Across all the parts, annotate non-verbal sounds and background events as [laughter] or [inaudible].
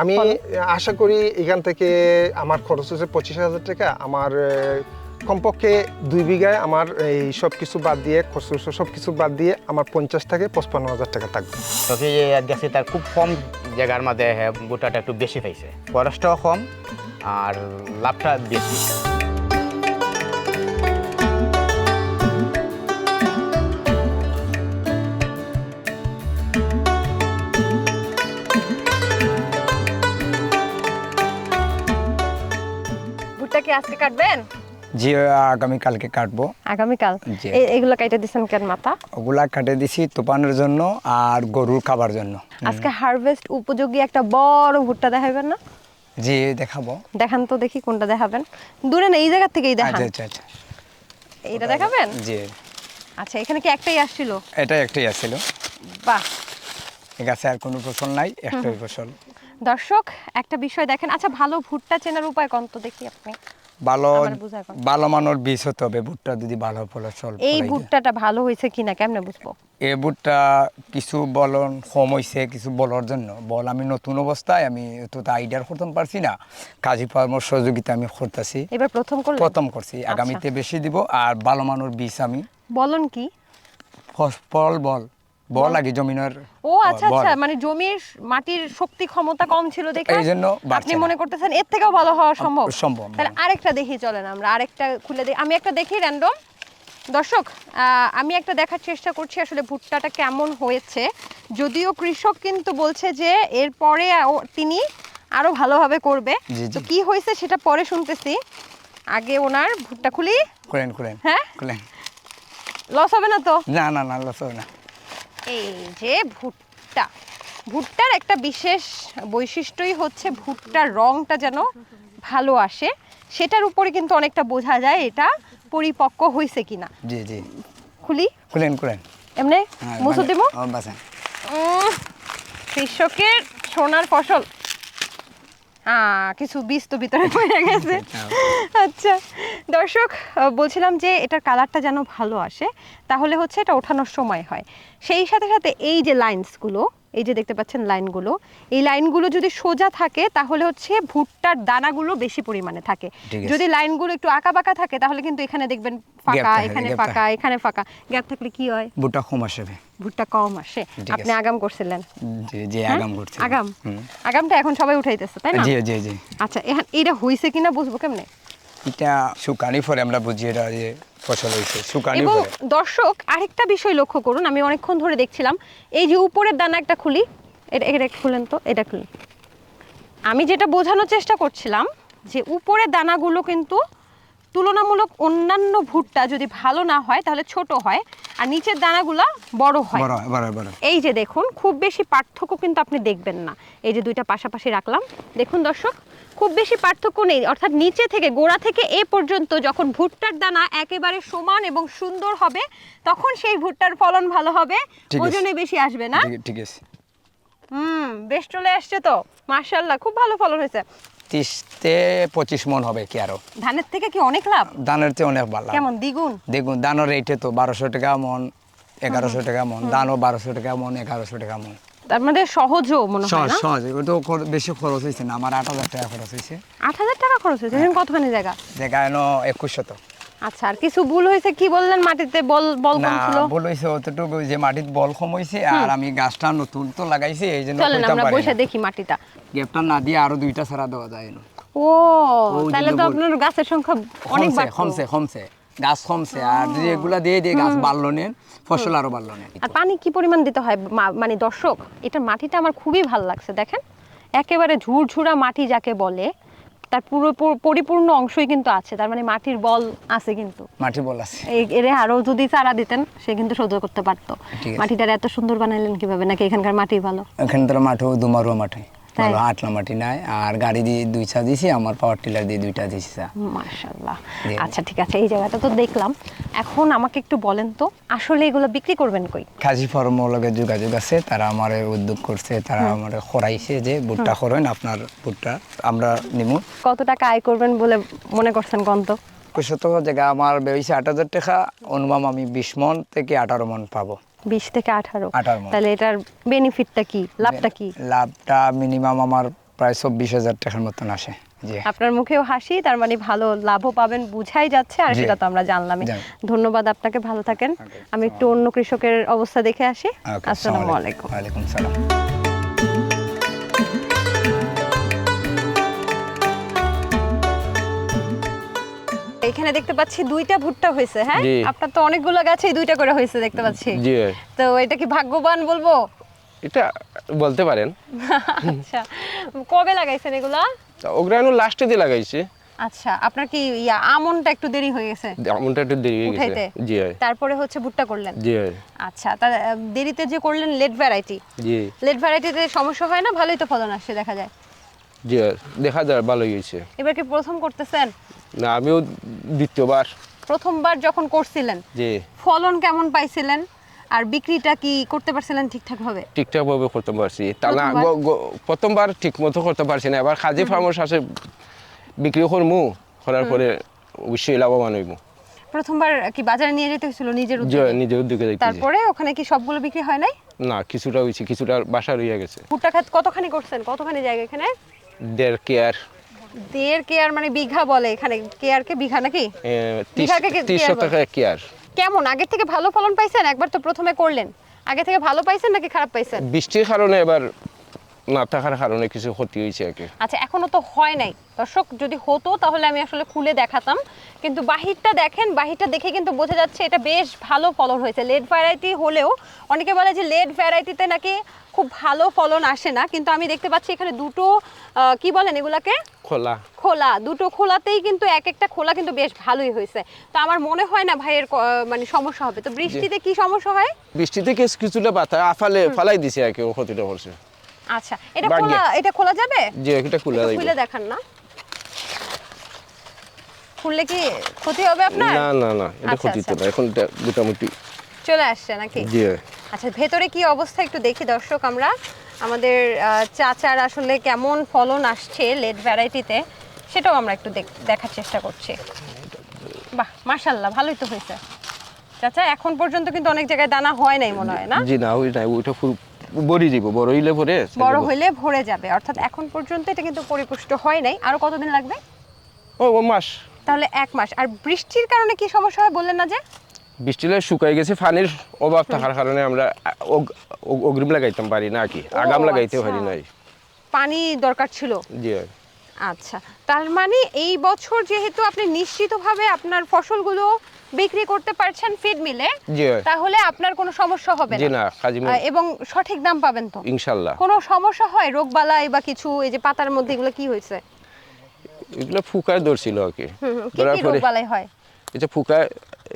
আমি আশা করি এখান থেকে আমার খরচ হচ্ছে পঁচিশ হাজার টাকা। আমার কমপক্ষে দুই বিঘায় আমার এই সব কিছু বাদ দিয়ে খরচ সব কিছু বাদ দিয়ে আমার পঞ্চাশ থেকে পঁচপান্ন হাজার টাকা থাকবে। তবে গেছে তার খুব কম জায়গার মধ্যে গোটাটা একটু বেশি পাইছে। খরচটাও কম আর লাভটা বেশি। কি আজকে কাটবেন? জি আগামী কালকে কাটবো। আগামীকাল? জি। এ- এগুলো কাইটে দিছেন কেন মাথা? ওগুলা কাটে দিছি তুফানের জন্য আর গরুর খাবার জন্য। আজকে হারভেস্ট উপযোগী একটা বড় ভুট্টা দেখাবেন না? জি দেখাবো। দেখান তো দেখি কোনটা দেখাবেন। দূরে না এই জায়গা থেকেই দেখান। আচ্ছা আচ্ছা। আচ্ছা এইটা দেখাবেন? জি। আচ্ছা এখানে কি একটাই আসছিল? এটা একটাই আসছিল। বাহ। গাছে আর কোনো ফসল নাই একটাই ফসল। দর্শক একটা বিষয় দেখেন। আচ্ছা ভালো ভুট্টা চেনার উপায় কোন তো দেখি আপনি। ভালো। ভালো মানের বীজ হতে হবে ভুট্টা যদি ভালো ফসল এই ফলাই ভুট্টাটা ভালো হয়েছে কিনা কেমনে বুঝব? এই ভুট্টা কিছু বলন কম হয়েছে কিছু বলার জন্য। বল আমি নতুন অবস্থায় আমি তো আইডিয়ার করতে পারছি না। কাজী পরামর্শ সহযোগিতা আমি করতেছি। এবার প্রথম প্রথম করছি আগামীতে বেশি দিব আর ভালো মানের বীজ আমি বলন কি? ফল বল। বল লাগে জমিনের। ও আচ্ছা আচ্ছা মানে জমির মাটির শক্তি ক্ষমতা কম ছিল দেখে এই জন্য আপনি মনে করতেছেন এর থেকেও ভালো হওয়া সম্ভব? সম্ভব, তাহলে হ্যাঁ। আরেকটা দেখি চলেন আমরা আরেকটা খুলে দেখি। আমি একটা দেখি র্যান্ডম দর্শক আমি একটা দেখার চেষ্টা করছি আসলে ভুট্টাটা কেমন হয়েছে। যদিও কৃষক কিন্তু বলছে যে এরপরে তিনি আরও ভালোভাবে করবে। তো কি হয়েছে সেটা পরে শুনতেছি। আগে ওনার ভুট্টা খুলি। খুলেন খুলেন। হ্যাঁ? খুলেন। লস হবে না তো? না না না লস হবে না। এই যে ভুট্টা। ভুট্টার একটা বিশেষ বৈশিষ্ট্যই হচ্ছে ভুট্টার রংটা যেন ভালো আসে। সেটার উপরে কিন্তু অনেকটা বোঝা যায় এটা পরিপক্ক হয়েছে কিনা। জি জি। খুলি। খুলেন খুলেন। এমনি হ্যাঁ, মুসু দিব কৃষকের সোনার ফসল। হ্যাঁ কিছু বীজ তো ভিতরে [laughs] পড়ে গেছে। আচ্ছা দর্শক বলছিলাম যে এটার কালারটা যেন ভালো আসে তাহলে হচ্ছে এটা ওঠানোর সময় হয়। সেই সাথে সাথে এই যে লাইনসগুলো এই যে দেখতে পাচ্ছেন লাইনগুলো এই লাইনগুলো যদি সোজা থাকে তাহলে হচ্ছে ভুট্টার দানাগুলো বেশি পরিমাণে থাকে। যদি লাইনগুলো একটু আঁকা বাঁকা থাকে তাহলে কিন্তু এখানে দেখবেন ফাঁকা এখানে ফাঁকা এখানে ফাঁকা। গ্যাপ থাকলে কি হয়? ভুট্টা কম আসবে ভুট্টা কম আসে। আপনি আগাম করছিলেন। জি জি হ্যাঁ? আগাম আগাম? আগামটা এখন সবাই উঠাইতেছে তাই না? জি জি জি। আচ্ছা এখন এটা হইছে কিনা বুঝব কেমনে? এটা শুকানি পরে আমরা বুঝি এটা যে ফসল হয়েছে শুকানি এবং দর্শক আরেকটা বিষয় লক্ষ্য করুন আমি অনেকক্ষণ ধরে দেখছিলাম এই যে উপরের দানা একটা খুলি এটা এটা খুলেন তো এটা খুলি। আমি যেটা বোঝানোর চেষ্টা করছিলাম যে উপরের দানাগুলো কিন্তু তুলনামূলক অন্যান্য ভুট্টা যদি ভালো না হয় তাহলে ছোট হয় আর নিচের দানাগুলো বড় হয়। বড় বড় বড় এই যে দেখুন খুব বেশি পার্থক্য কিন্তু আপনি দেখবেন না। এই যে দুইটা পাশাপাশি রাখলাম। দেখুন দর্শক খুব বেশি পার্থক্য নেই। অর্থাৎ নিচে থেকে গোড়া থেকে এ পর্যন্ত যখন ভুট্টার দানা একেবারে সমান এবং সুন্দর হবে তখন সেই ভুট্টার ফলন ভালো হবে। ওজনে বেশি আসবে না? ঠিক আছে। হুম বেশ চলে আসছে তো। মার্শাল্লাহ খুব ভালো ফলন হয়েছে। তিরিশতে পঁচিশ মন হবে কি আরও। ধানের থেকে কি অনেক লাভ? ধানের থেকে অনেক ভালো কেমন দ্বিগুণ? দেখুন ধানের রেটে তো বারোশো টাকা মন এগারোশো টাকা মন ধানও বারোশো টাকা মন এগারোশো টাকা মন। তার মধ্যে সহজও মনে হয় সহজ না সহজ ওটা বেশি খরচ হয়েছে না আমার আট হাজার টাকা খরচ হয়েছে আট হাজার টাকা খরচ হয়েছে কতখানি জায়গা? জায়গা এনো একুশ শত আচ্ছা আর কিছু ভুল হয়েছে কি বললেন? মাটিতে বল বল কম ছিল। বল হয়েছে অতটুকু যে মাটির বল কম হয়েছে আর আমি গাছটা নতুন তো লাগাইছি এই জন্য চলেন আমরা বসে দেখি মাটিটা। গ্যাপটা না দিয়ে আরও দুইটা ছাড়া দেওয়া যায় না। ও তাহলে তো আপনার গাছের সংখ্যা অনেক কমছে কমছে গাছ কমছে আর যদি এগুলা দিয়ে দিয়ে গাছ বাড়লো নেন ফসল আরও বাড়লো নেন। আর পানি কি পরিমাণ দিতে হয়? মানে দর্শক এটা মাটিটা আমার খুবই ভালো লাগছে দেখেন। একেবারে ঝুরঝুরা মাটি যাকে বলে তার পুরো পুরো- পরিপূর্ণ অংশই কিন্তু আছে তার মানে মাটির বল আছে কিন্তু। মাটির বল আছে। এরে আরও যদি চারা দিতেন সে কিন্তু সহ্য করতে পারতো। মাটিটা। মাটিটার এত সুন্দর বানাইলেন কীভাবে? নাকি এখানকার মাটি ভালো? এখানকার মাটি মাঠেও দুমারুয়া তাই? ভালো আটলা মাটি নাই। আর গাড়ি দিয়ে দুইটা দিছি আমার পাওয়ার টিলার দিয়ে দুইটা দিছি। মাশাল্লাহ আচ্ছা ঠিক আছে এই জায়গাটা তো দেখলাম। এখন আমাকে একটু বলেন তো আসলে এগুলো বিক্রি করবেন কই? কাজী ফর্ম লগে যোগাযোগ আছে তারা আমার উদ্যোগ করছে তারা আমার খরাইছে যে ভুট্টা করেন আপনার ভুট্টা আমরা নিমু। কত টাকা আয় করবেন বলে মনে করছেন কন্ত কত জায়গা আমার বেশি আট হাজার টাকা অনুমান আমি বিশ মন থেকে আঠারো মন পাবো। বিশ থেকে আঠারো। 18 তাহলে এটার বেনিফিটটা কি? লাভটা কি? লাভটা মিনিমাম আমার প্রায় চব্বিশ হাজার টাকার মতন আসে। আপনার মুখেও হাসি তার মানে ভালো লাভও পাবেন বুঝাই যাচ্ছে আর সেটা তো আমরা জানলামই। ধন্যবাদ আপনাকে ভালো থাকেন। আমি একটু অন্য কৃষকের অবস্থা দেখে আসি। আসসালামু আলাইকুম। ওয়ালাইকুম সালাম। এখানে দেখতে পাচ্ছি দুইটা ভুট্টা হয়েছে হ্যাঁ? আপনার তো অনেকগুলো গাছে দুইটা করে হয়েছে দেখতে পাচ্ছি। জি। তো এটা কি ভাগ্যবান বলব? এটা বলতে পারেন। [laughs] আচ্ছা। কবে লাগাইছেন এগুলা? ওগ্রানো লাস্টে দিয়ে লাগাইছে। আচ্ছা আপনার কি ইয়া আমনটা একটু দেরি হয়ে গেছে? আমনটা একটু দেরি হয়ে গেছে। জি হয়। তারপরে হচ্ছে ভুট্টা করলেন? জি হয়। আচ্ছা আহ, দেরিতে যে করলেন লেট ভ্যারাইটি জি। লেট ভ্যারাইটিতে সমস্যা হয় না? ভালোই তো ফলন আসছে দেখা যায়। জি দেখা যায় ভালো হয়েছে। এবার কি প্রথম করতেছেন? না আমিও দ্বিতীয়বার। প্রথমবার যখন করছিলেন জি। ফলন কেমন পাইছিলেন? আর বিক্রিটা কি করতে পারছিলেন ঠিকঠাক ভাবে ঠিকঠাক ভাবে করতে পারছি। তা না প্রথমবার? ঠিক মতো করতে পারছি না। এবার খাজি ফার্মের সাথে বিক্রি করমু করার পরে অবশ্যই লাভবান হইব প্রথমবার কি বাজারে নিয়ে যেতে হয়েছিল নিজের উদ্যোগে? নিজে উদ্যোগে তারপরে ওখানে কি সবগুলো বিক্রি হয় নাই? না কিছুটা হয়েছে কিছুটা বাসা রইয়া গেছে। ভুট্টা খাত কতখানি করছেন? কতখানি জায়গা এখানে? দেড় কেয়ার। দেড় কেয়ার মানে বিঘা বলে এখানে। কেয়ারকে বিঘা নাকি? বিঘাকে কি- ত্রিশ কেয়ার কেমন? আগের থেকে ভালো ফলন পাইছেন? একবার তো প্রথমে করলেন। আগে থেকে ভালো পাইছেন নাকি খারাপ পাইছেন? বৃষ্টির কারণে এবার না থাকার কারণে কিছু ক্ষতি হয়েছে আর কি। আচ্ছা এখনও তো হয় নাই। দর্শক যদি হতো তাহলে আমি আসলে খুলে দেখাতাম। কিন্তু বাহিরটা দেখেন বাহিরটা দেখে কিন্তু বোঝা যাচ্ছে এটা বেশ ভালো ফলন হয়েছে। লেড ভ্যারাইটি হলেও অনেকে বলে যে লেড ভ্যারাইটিতে নাকি খুব ভালো ফলন আসে না। কিন্তু আমি দেখতে পাচ্ছি এখানে দুটো কি বলেন এগুলাকে? খোলা। খোলা। দুটো খোলাতেই কিন্তু এক একটা খোলা কিন্তু বেশ ভালোই হয়েছে। তো আমার মনে হয় না ভাইয়ের মানে সমস্যা হবে। তো বৃষ্টিতে কি সমস্যা হয়? বৃষ্টিতে কিছু কিছুটা বাতা আফালে ফালাই দিছে আর কি ও ক্ষতিটা করছে। আচ্ছা এটা খোলা এটা খোলা যাবে? যে এটা খুলে যাইব খুলে দেখান না। খুললে কি ক্ষতি হবে আপনার? না না না এটা আচ্ছা, ক্ষতি তো আচ্ছা। না। এখন এটা মোটামুটি চলে আসছে নাকি? জি আচ্ছা ভেতরে কি অবস্থা একটু দেখি দর্শক আমরা। আমাদের চাচার আসলে কেমন ফলন আসছে লেট ভ্যারাইটিতে সেটাও আমরা একটু দেখার চেষ্টা করছি। বাহ মাশাল্লাহ ভালোই তো হয়েছে। চাচা এখন পর্যন্ত কিন্তু অনেক জায়গায় দানা হয় নাই মনে হয় না? জি না ওই না ওইটা পুরো বড়ি দিব বড় হইলে পরে বড় হইলে ভরে যাবে অর্থাৎ এখন পর্যন্ত এটা কিন্তু পরিপুষ্ট হয় নাই। আরও কতদিন লাগবে? ও মাস। তাহলে এক মাস। আর বৃষ্টির কারণে কি সমস্যা হয় বললেন না যে? বৃষ্টিলে শুকাই গেছে পানির অভাব থাকার কারণে আমরা অগ- অগ- অগ্রিম লাগাইতাম পারি না কি। আগাম লাগাইতে আচ্ছা। পারি নাই। পানি দরকার ছিল? জি আচ্ছা তার মানে এই বছর যেহেতু আপনি নিশ্চিতভাবে আপনার ফসলগুলো বিক্রি করতে পারছেন ফিড মিলে জি তাহলে আপনার কোনো সমস্যা হবে না। এবং সঠিক দাম পাবেন তো? ইনশাল্লাহ। কোনো সমস্যা হয় রোগবালাই বা কিছু এই যে পাতার মধ্যে এগুলো কি হয়েছে? এগুলো ফুকায় ধরছিল আর কি। কি পরে রোগবালাই হয়? এটা ফুকায়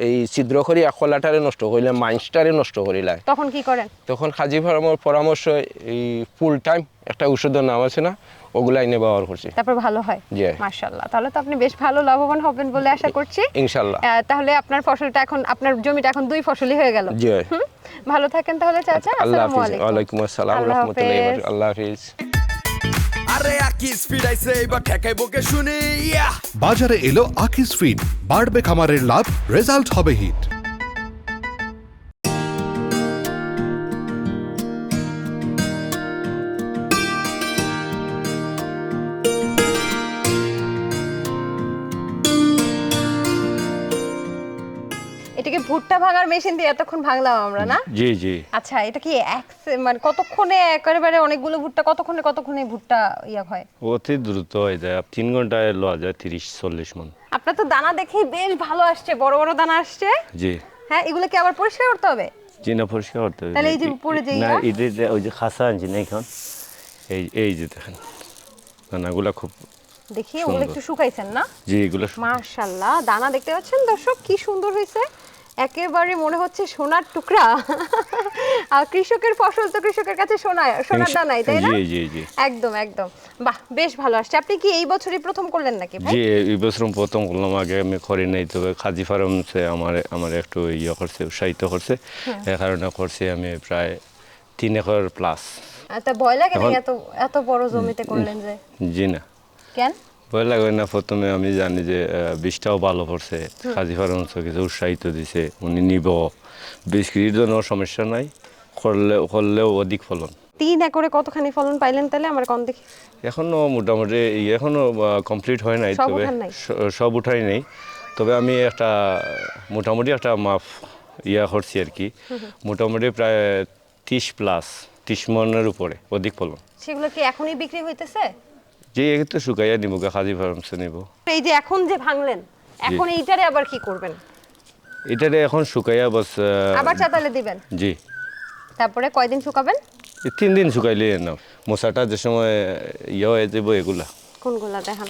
এই ছিদ্র করি আকলাটারে নষ্ট করিলে মাইন্সটারে নষ্ট করিলে তখন কি করেন তখন কাজী ফার্মের পরামর্শ এই ফুল টাইম একটা ওষুধের নাম আছে না ওগুলা এনে ব্যবহার করছি তারপর ভালো হয়? জি। মাশাআল্লাহ। তাহলে তো আপনি বেশ ভালো লাভবান হবেন বলে আশা করছি। ইনশাল্লাহ তাহলে আপনার ফসলটা এখন আপনার জমিটা এখন দুই ফসলই হয়ে গেল। জি ভালো থাকেন তাহলে চাচা। আসসালামু আলাইকুম। ওয়ালাইকুম আসসালাম আল্লাহ রহমতুল্লাহ হাফেজ। আল্লাহ হাফিজ। আরে আকিস ফিরাইছে এবার ঠেকাই বকে শুনি বাজারে এলো আকিস ফিড বাড়বে খামারের লাভ রেজাল্ট হবে হিট ভুট্টা ভাঙার মেশিন দিয়ে এতক্ষণ ভাঙলাম আমরা না? জি জি। আচ্ছা এটা কি এক মানে কতক্ষণে একেবারে অনেকগুলো ভুট্টা কতক্ষণে কতক্ষণে ভুট্টা ইয়া হয়? অতি দ্রুত হয়ে যায়। তিন ঘন্টায় লওয়া যায় তিরিশ চল্লিশ মন। আপনার তো দানা দেখেই বেশ ভালো আসছে বড় বড় দানা আসছে। জি। হ্যাঁ এগুলো কি আবার পরিষ্কার করতে হবে? জি না পরিষ্কার করতে হবে। তাহলে এই যে উপরে যে না এই যে ওই যে খাসা আনছি না এখন? এই এই যে দেখেন দানাগুলা খুব দেখি ওগুলো একটু শুকাইছেন না? জি এগুলো মার্শাল্লাহ দানা দেখতে পাচ্ছেন দর্শক কি সুন্দর হয়েছে একেবারে মনে হচ্ছে সোনার টুকরা। আর কৃষকের ফসল তো কৃষকের কাছে সোনা সোনার দানাই তাই না? জি জি জি। একদম একদম। বাহ বেশ ভালো আসছে। আপনি কি এই বছরই প্রথম করলেন নাকি ভাই? জি এই বছর প্রথম করলাম। আগে আমি করি নাই তবে খাজি ফার্ম সে আমার আমার একটু ইয়ে করছে উৎসাহিত করছে। এ কারণে করছি আমি প্রায় তিন একর প্লাস তা ভয় লাগে না এত এত বড় জমিতে করলেন যে? জি না। কেন? ভয় লাগবে না প্রথমে আমি জানি যে বীজটাও ভালো পড়ছে কাজী কিছু উৎসাহিত দিছে উনি নিব। বীজ জন্য সমস্যা নাই করলে করলেও অধিক ফলন। তিন একরে কতখানি ফলন পাইলেন তাহলে? আমার কম দেখি এখনও মোটামুটি এখনও কমপ্লিট হয় নাই তবে সব উঠাই নেই। তবে আমি একটা মোটামুটি একটা মাপ ইয়া করছি আর কি। মোটামুটি প্রায় তিরিশ প্লাস তিরিশ মনের উপরে অধিক ফলন। সেগুলো কি এখনই বিক্রি হইতেছে? যে একটু শুকাইয়া নিব খাজি ফার্মসে নিব। এই যে এখন যে ভাঙলেন এখন এইটারে আবার কি করবেন? এটারে এখন শুকাইয়া বাস আবার চাতালে দিবেন? জি। তারপরে কয়দিন শুকাবেন? তিন দিন শুকাইলে না মশাটা যে সময় ইয়ে হয়ে যাব এগুলা। কোনগুলা দেখান।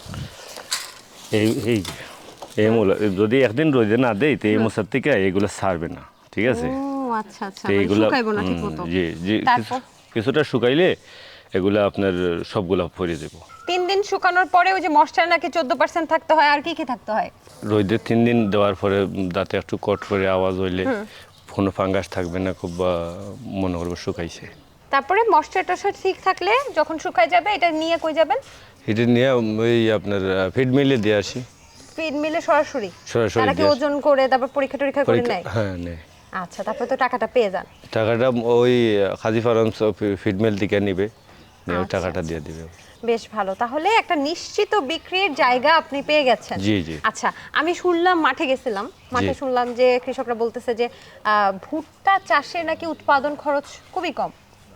এই এই এই মূলা যদি একদিন রোদে না দেয় তো এই মশার থেকে এগুলো ছাড়বে না ঠিক আছে? ও আচ্ছা আচ্ছা মানে এইগুলা শুকাইবো না ঠিক মতো জি জি কিছুটা শুকাইলে এগুলা আপনার সবগুলা ভরে দেব। তিন দিন শুকানোর পরে ওই যে মশচার নাকি চোদ্দ পার্সেন্ট থাকতে হয় আর কি কি থাকতে হয়? রোদে তিন দিন দেওয়ার পরে দাঁতে একটু কট করে আওয়াজ হইলে কোনো ফাঙ্গাস থাকবে না খুব মনে করব শুকাইছে। তারপরে মশচার টশচার ঠিক থাকলে যখন শুকায় যাবে এটা নিয়ে কই যাবেন? এটা নিয়ে ওই আপনার ফিড মিলে দিয়ে আসি। ফিড মিলে সরাসরি? সরাসরি তারা কি দিয়ে আসি। ওজন করে তারপর পরীক্ষা টরীক্ষা করে নেয়? হ্যাঁ নেয়। আচ্ছা তারপরে তো টাকাটা পেয়ে যান। টাকাটা ওই খাজি ফার্ম ফিড মিল থেকে নিবে। ওই আচ্ছা, টাকাটা দিয়ে দিবে। বেশ ভালো। তাহলে একটা নিশ্চিত বিক্রির জায়গা আপনি পেয়ে গেছেন। জি, জি। আচ্ছা আমি শুনলাম মাঠে গেছিলাম। মাঠে শুনলাম যে কৃষকরা বলতেছে যে ভুট্টা চাষে নাকি উৎপাদন খরচ খুবই কম।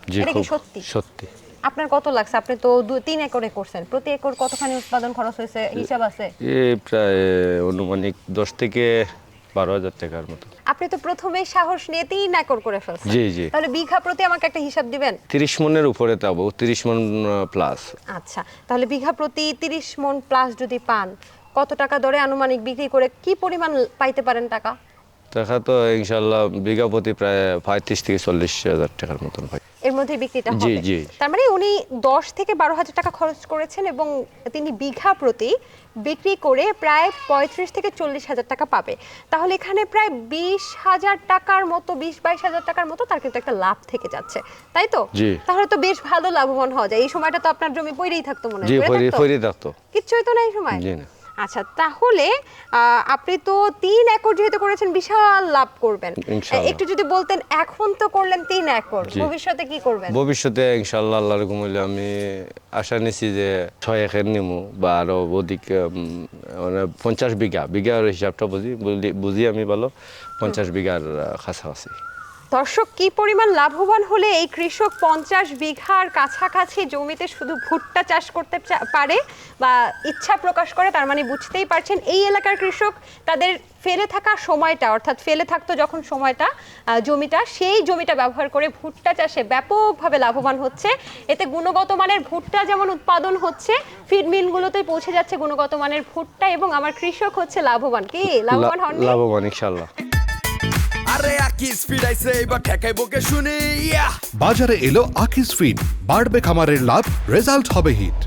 জি এটা কি সত্যি? সত্যি। আপনার কত লাগছে? আপনি তো দু তিন একরে করছেন। প্রতি একর কতখানি উৎপাদন খরচ হয়েছে? হিসাব আছে? এ প্রায় অনুমানিক দশ থেকে বারো হাজার টাকার মতো। আপনি তো প্রথমেই সাহস নিয়ে তিন একর করে ফেলছেন। জি, জি। তাহলে বিঘা প্রতি আমাকে একটা হিসাব দিবেন? তিরিশ মনের উপরে তাবো তিরিশ মন প্লাস আচ্ছা তাহলে বিঘা প্রতি তিরিশ মন প্লাস যদি পান কত টাকা দরে আনুমানিক বিক্রি করে কি পরিমাণ পাইতে পারেন টাকা? টাকা তো ইনশাল্লাহ বিঘা প্রতি প্রায় পঁয়ত্রিশ থেকে চল্লিশ হাজার টাকার মতন পাই। এর মধ্যে বিক্রিটা হবে। তার মানে উনি দশ থেকে বারো হাজার টাকা খরচ করেছেন এবং তিনি বিঘা প্রতি বিক্রি করে প্রায় পঁয়ত্রিশ থেকে চল্লিশ হাজার টাকা পাবে। তাহলে এখানে প্রায় বিশ হাজার টাকার মতো বিশ বাইশ হাজার টাকার মতো তার কিন্তু একটা লাভ থেকে যাচ্ছে। তাই তো? তাহলে তো বেশ ভালো লাভবান হওয়া যায়। এই সময়টা তো আপনার জমি পইরেই থাকতো মনে হয় জি পড়ে থাকতো? ফরি থাকতো। কিচ্ছুই তো না এই সময়। জি না। আচ্ছা তাহলে আপনি তো তিন একর যেহেতু করেছেন বিশাল লাভ করবেন। একটু যদি বলতেন এখন তো করলেন তিন একর ভবিষ্যতে কি করবেন? ভবিষ্যতে ইনশাল্লাহ আল্লাহর ঘুমাইলে আমি আশা নিছি যে ছয় একের নিমু বা আরও অধিক মানে পঞ্চাশ বিঘা বিঘার হিসাবটা বুঝি বুঝি আমি ভালো পঞ্চাশ বিঘার কাছাকাছি। দর্শক কি পরিমাণ লাভবান হলে এই কৃষক পঞ্চাশ বিঘার কাছাকাছি জমিতে শুধু ভুট্টা চাষ করতে পারে বা ইচ্ছা প্রকাশ করে তার মানে বুঝতেই পারছেন এই এলাকার কৃষক তাদের ফেলে থাকা সময়টা অর্থাৎ ফেলে থাকতো যখন সময়টা জমিটা সেই জমিটা ব্যবহার করে ভুট্টা চাষে ব্যাপকভাবে লাভবান হচ্ছে। এতে গুণগত মানের ভুট্টা যেমন উৎপাদন হচ্ছে ফিড মিলগুলোতে পৌঁছে যাচ্ছে গুণগত মানের ভুট্টা এবং আমার কৃষক হচ্ছে লাভবান। কি লাভবান হন লাভবান ইনশাল্লাহ আরে আকি স্পিড আইছে এবার ঠেকাই বকে শুনি ইয়া বাজারে এলো আকিস ফিড বাড়বে খামারের লাভ রেজাল্ট হবে হিট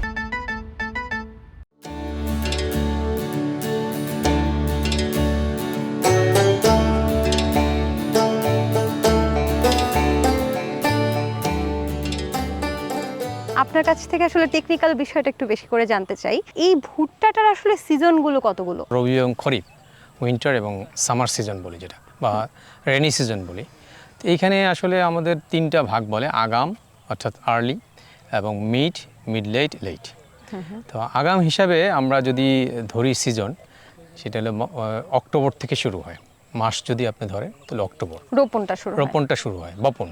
আপনার কাছ থেকে আসলে টেকনিক্যাল বিষয়টা একটু বেশি করে জানতে চাই। এই ভুট্টাটার আসলে সিজনগুলো কতগুলো? রবি এবং খরিফ উইন্টার এবং সামার সিজন বলি যেটা। বা রেনি সিজন বলি। তো এইখানে আসলে আমাদের তিনটা ভাগ বলে আগাম অর্থাৎ আর্লি এবং মিড মিড লেট লেট তো আগাম হিসাবে আমরা যদি ধরি সিজন সেটা হলো অক্টোবর থেকে শুরু হয়। মাস যদি আপনি ধরেন তাহলে অক্টোবর। রোপণটা শুরু। রোপণটা শুরু হয় বপন।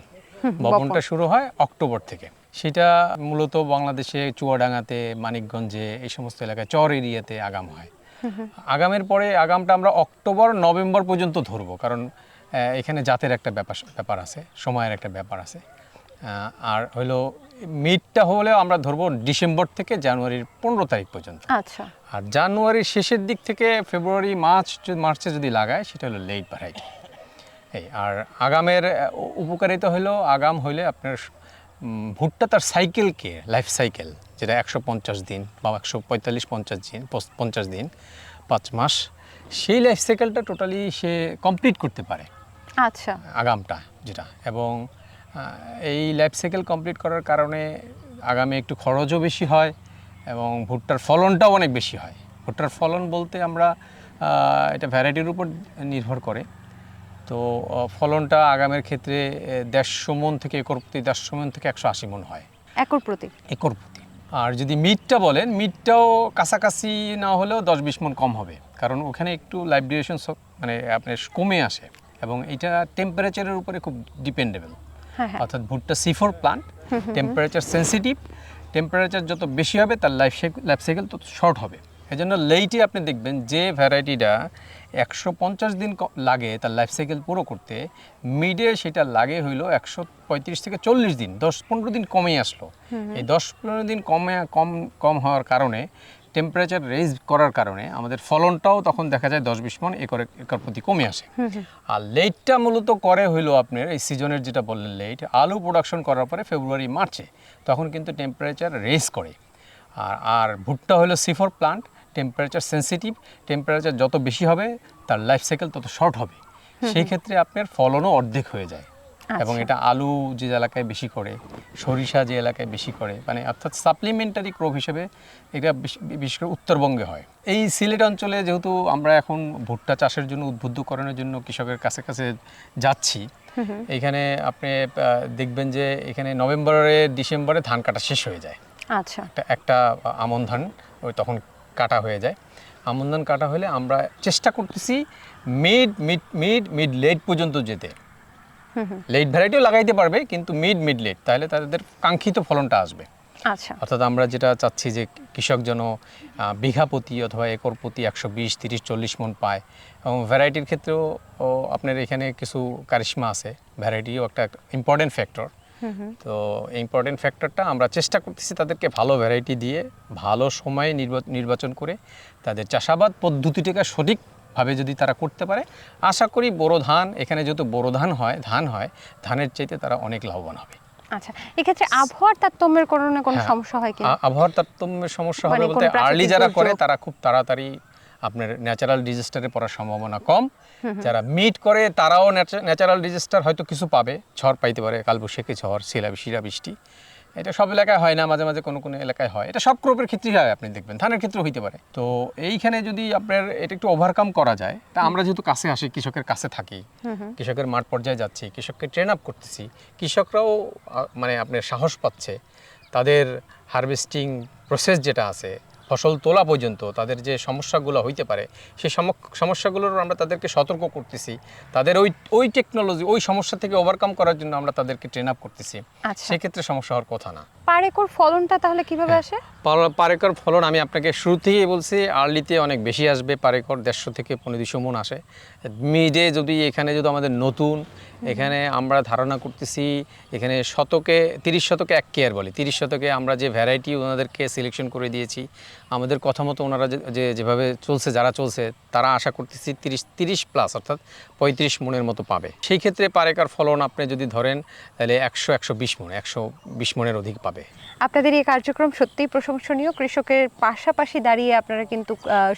বপনটা শুরু হয় অক্টোবর থেকে। সেটা মূলত বাংলাদেশে চুয়াডাঙ্গাতে মানিকগঞ্জে এই সমস্ত এলাকায় চর এরিয়াতে আগাম হয়। আগামের পরে আগামটা আমরা অক্টোবর নভেম্বর পর্যন্ত ধরবো কারণ এখানে জাতের একটা ব্যাপার ব্যাপার আছে সময়ের একটা ব্যাপার আছে। আর হলো মিডটা হলে আমরা ধরবো ডিসেম্বর থেকে জানুয়ারির পনেরো তারিখ পর্যন্ত। আচ্ছা। আর জানুয়ারির শেষের দিক থেকে ফেব্রুয়ারি মার্চ মার্চে যদি লাগায় সেটা হলো লেট ভ্যারাইটি এই আর আগামের উপকারিতা হলো আগাম হইলে আপনার ভুট্টা তার সাইকেলকে লাইফ সাইকেল যেটা একশো পঞ্চাশ দিন বা একশো পঁয়তাল্লিশ পঞ্চাশ দিন পঞ্চাশ দিন পাঁচ মাস সেই লাইফ সাইকেলটা টোটালি সে কমপ্লিট করতে পারে। আচ্ছা। আগামটা যেটা। এবং এই লাইফ সাইকেল কমপ্লিট করার কারণে আগামে একটু খরচও বেশি হয় এবং ভুট্টার ফলনটাও অনেক বেশি হয়। ভুট্টার ফলন বলতে আমরা এটা ভ্যারাইটির উপর নির্ভর করে। তো ফলনটা আগামের ক্ষেত্রে দেড়শো মন থেকে একর প্রতি দেড়শো মন থেকে একশো আশি মন হয়। একর প্রতি? একর প্রতি। আর যদি মিটটা বলেন মিটটাও কাছাকাছি না হলেও দশ বিশ মন কম হবে। কারণ ওখানে একটু লাইফ ডিউরেশন মানে আপনার কমে আসে এবং এটা টেম্পারেচারের উপরে খুব ডিপেন্ডেবল হ্যাঁ হ্যাঁ। অর্থাৎ ভুট্টা C four plant temperature sensitive temperature যত বেশি হবে তার লাইফ লাইফ সাইকেল তত শর্ট হবে। এই জন্য লেইটে আপনি দেখবেন যে ভ্যারাইটিটা একশো পঞ্চাশ দিন লাগে তার লাইফ সাইকেল পুরো করতে মিডে সেটা লাগে হইল একশো পঁয়ত্রিশ থেকে চল্লিশ দিন দশ পনেরো দিন কমে আসলো। এই দশ পনেরো দিন কমে কম কম হওয়ার কারণে টেম্পারেচার রেজ করার কারণে আমাদের ফলনটাও তখন দেখা যায় দশ বিশ মন একর একর প্রতি কমে আসে। আর লেটটা মূলত করে হইল আপনার এই সিজনের যেটা বললেন লেট আলু প্রোডাকশন করার পরে ফেব্রুয়ারি মার্চে তখন কিন্তু টেম্পারেচার রেজ করে। আর আর ভুট্টা হলো C four plant temperature sensitive temperature যত বেশি হবে তার লাইফ সাইকেল তত শর্ট হবে। সেই ক্ষেত্রে আপনার ফলনও অর্ধেক হয়ে যায়। এবং আচ্ছা। এটা আলু যে এলাকায় বেশি করে সরিষা যে এলাকায় বেশি করে মানে অর্থাৎ সাপ্লিমেন্টারি ক্রপ হিসেবে এটা বিশেষ করে উত্তরবঙ্গে হয়। এই সিলেট অঞ্চলে যেহেতু আমরা এখন ভুট্টা চাষের জন্য উদ্বুদ্ধকরণের জন্য কৃষকের কাছে কাছে যাচ্ছি এখানে আপনি দেখবেন যে এখানে নভেম্বরে ডিসেম্বরে ধান কাটা শেষ হয়ে যায়। আচ্ছা। একটা আমন ধান ওই তখন কাটা হয়ে যায়। আমন ধান কাটা হলে আমরা চেষ্টা করতেছি mid mid mid mid late পর্যন্ত যেতে। লেট ভ্যারাইটিও লাগাইতে পারবে কিন্তু মিড মিড লেট তাহলে তাদের কাঙ্ক্ষিত ফলনটা আসবে। আচ্ছা। অর্থাৎ আমরা যেটা চাচ্ছি যে কৃষক যেন বিঘা প্রতি অথবা একর প্রতি একশো বিশ তিরিশ চল্লিশ মন পায় এবং ভ্যারাইটির ক্ষেত্রেও আপনার এখানে কিছু কারিশমা আছে। ভ্যারাইটিও একটা ইম্পর্টেন্ট ফ্যাক্টর তো ইম্পর্টেন্ট ফ্যাক্টরটা আমরা চেষ্টা করতেছি তাদেরকে ভালো ভ্যারাইটি দিয়ে ভালো সময়ে নির্বাচন করে তাদের চাষাবাদ পদ্ধতিটাকে সঠিকভাবে যদি তারা করতে পারে আশা করি বোরো ধান এখানে যেহেতু বোরো ধান হয় ধান হয় ধানের চাইতে তারা অনেক লাভবান হবে। আচ্ছা এক্ষেত্রে আবহাওয়ার তারতম্যের কারণে কোনো হ্যাঁ। সমস্যা হয় আ- আবহাওয়ার তারতম্যের সমস্যা মানে হবে বলতে আর্লি যারা করে তারা খুব তাড়াতাড়ি আপনার ন্যাচারাল ডিজাস্টারে পড়ার সম্ভাবনা কম। যারা মিট করে তারাও ন্যাচারাল ডিজাস্টার হয়তো কিছু পাবে। ঝড় পাইতে পারে কালবৈশাখী ঝড় শিলা শিলা বৃষ্টি। এটা সব এলাকায় হয় না মাঝে মাঝে কোনো কোনো এলাকায় হয়। এটা সব ক্রপের ক্ষেত্রেই হয় আপনি দেখবেন। ধানের ক্ষেত্রেও হইতে পারে। তো এইখানে যদি আপনার এটা একটু ওভারকাম করা যায় তা আমরা যেহেতু কাছে আসি কৃষকের কাছে থাকি। কৃষকের মাঠ পর্যায়ে যাচ্ছি কৃষককে ট্রেন আপ করতেছি। কৃষকরাও মানে আপনার সাহস পাচ্ছে। তাদের হারভেস্টিং প্রসেস যেটা আছে ফসল তোলা পর্যন্ত তাদের যে সমস্যাগুলো হইতে পারে সেই সমস্যাগুলোর আমরা তাদেরকে সতর্ক করতেছি। তাদের ওই ওই টেকনোলজি ওই সমস্যা থেকে ওভারকাম করার জন্য আমরা তাদেরকে ট্রেন আপ করতেছি। আচ্ছা। সেক্ষেত্রে সমস্যা হওয়ার কথা না। পার একর ফলনটা তাহলে কীভাবে হ্যাঁ। আসে? পার- একর ফলন আমি আপনাকে শুরু থেকেই বলছি আর্লিতে অনেক বেশি আসবে পার একর দেড়শো থেকে পনেরো দুশো মন আসে। মিডে যদি এখানে যদি আমাদের নতুন এখানে আমরা ধারণা করতেছি এখানে শতকে তিরিশ শতকে এক কেয়ার বলে তিরিশ শতকে আমরা যে ভ্যারাইটি ওনাদেরকে সিলেকশন করে দিয়েছি আমাদের কথা মতো ওনারা যে- যে যেভাবে চলছে যারা চলছে তারা আশা করতেছি তিরিশ তিরিশ প্লাস অর্থাৎ পঁয়ত্রিশ মনের মতো পাবে। সেই ক্ষেত্রে পার একর ফলন আপনি যদি ধরেন তাহলে একশো একশো বিশ মন একশো বিশ মনের অধিক পাবে। আপনাদের এই কার্যক্রম সত্যিই প্রশংসনীয়। কৃষকের পাশাপাশি দাঁড়িয়ে আপনারা কিন্তু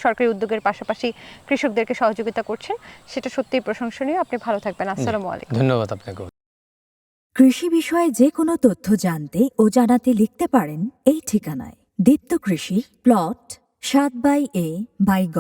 সরকারি উদ্যোগের পাশাপাশি কৃষকদেরকে সহযোগিতা করছেন সেটা সত্যিই প্রশংসনীয়। আপনি ভালো থাকবেন। আসসালামু আলাইকুম। ধন্যবাদ আপনাকে কৃষি বিষয়ে যে কোনো তথ্য জানতে ও জানাতে লিখতে পারেন এই ঠিকানায়। দীপ্ত কৃষি প্লট সাত বাই এ বাই গ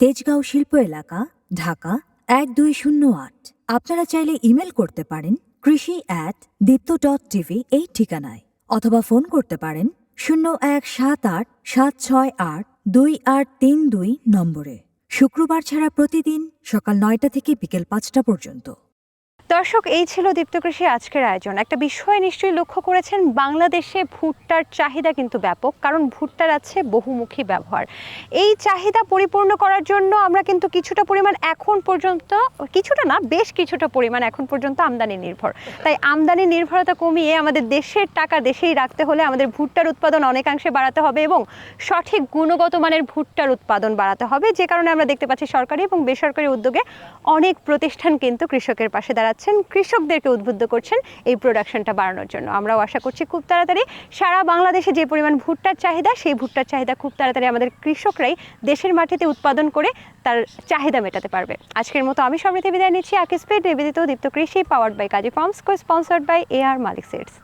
তেজগাঁও শিল্প এলাকা ঢাকা এক দুই শূন্য আট। আপনারা চাইলে ইমেল করতে পারেন কৃষি অ্যাট দীপ্ত ডট টিভি এই ঠিকানায়। অথবা ফোন করতে পারেন শূন্য এক সাত আট সাত ছয় আট দুই আট তিন দুই নম্বরে শুক্রবার ছাড়া প্রতিদিন সকাল নয়টা থেকে বিকেল পাঁচটা পর্যন্ত দর্শক, এই ছিল দীপ্ত কৃষি আজকের আয়োজন। একটা বিষয় নিশ্চয়ই লক্ষ্য করেছেন, বাংলাদেশে ভুট্টার চাহিদা কিন্তু ব্যাপক, কারণ ভুট্টার আছে বহুমুখী ব্যবহার। এই চাহিদা পরিপূর্ণ করার জন্য আমরা কিন্তু কিছুটা পরিমাণ এখন পর্যন্ত, কিছুটা না, বেশ কিছুটা পরিমাণ এখন পর্যন্ত আমদানি নির্ভর। তাই আমদানি নির্ভরতা কমিয়ে আমাদের দেশের টাকা দেশেই রাখতে হলে আমাদের ভুট্টার উৎপাদন অনেকাংশে বাড়াতে হবে এবং সঠিক গুণগত মানের ভুট্টার উৎপাদন বাড়াতে হবে। যে কারণে আমরা দেখতে পাচ্ছি সরকারি এবং বেসরকারি উদ্যোগে অনেক প্রতিষ্ঠান কিন্তু কৃষকের পাশে দাঁড়াচ্ছেন কৃষকদেরকে উদ্বুদ্ধ করছেন এই প্রোডাকশনটা বাড়ানোর জন্য। আমরাও আশা করছি খুব তাড়াতাড়ি সারা বাংলাদেশে যে পরিমাণ ভুট্টার চাহিদা, সেই ভুট্টার চাহিদা খুব তাড়াতাড়ি আমাদের কৃষকরাই দেশের মাটিতে উৎপাদন করে তার চাহিদা মেটাতে পারবে। আজকের মতো আমি সমৃদ্ধি বিদায় নিচ্ছি আকিসপেট নিবেদিত দীপ্ত কৃষি powered by Kazi farms co sponsored by A R Malik sets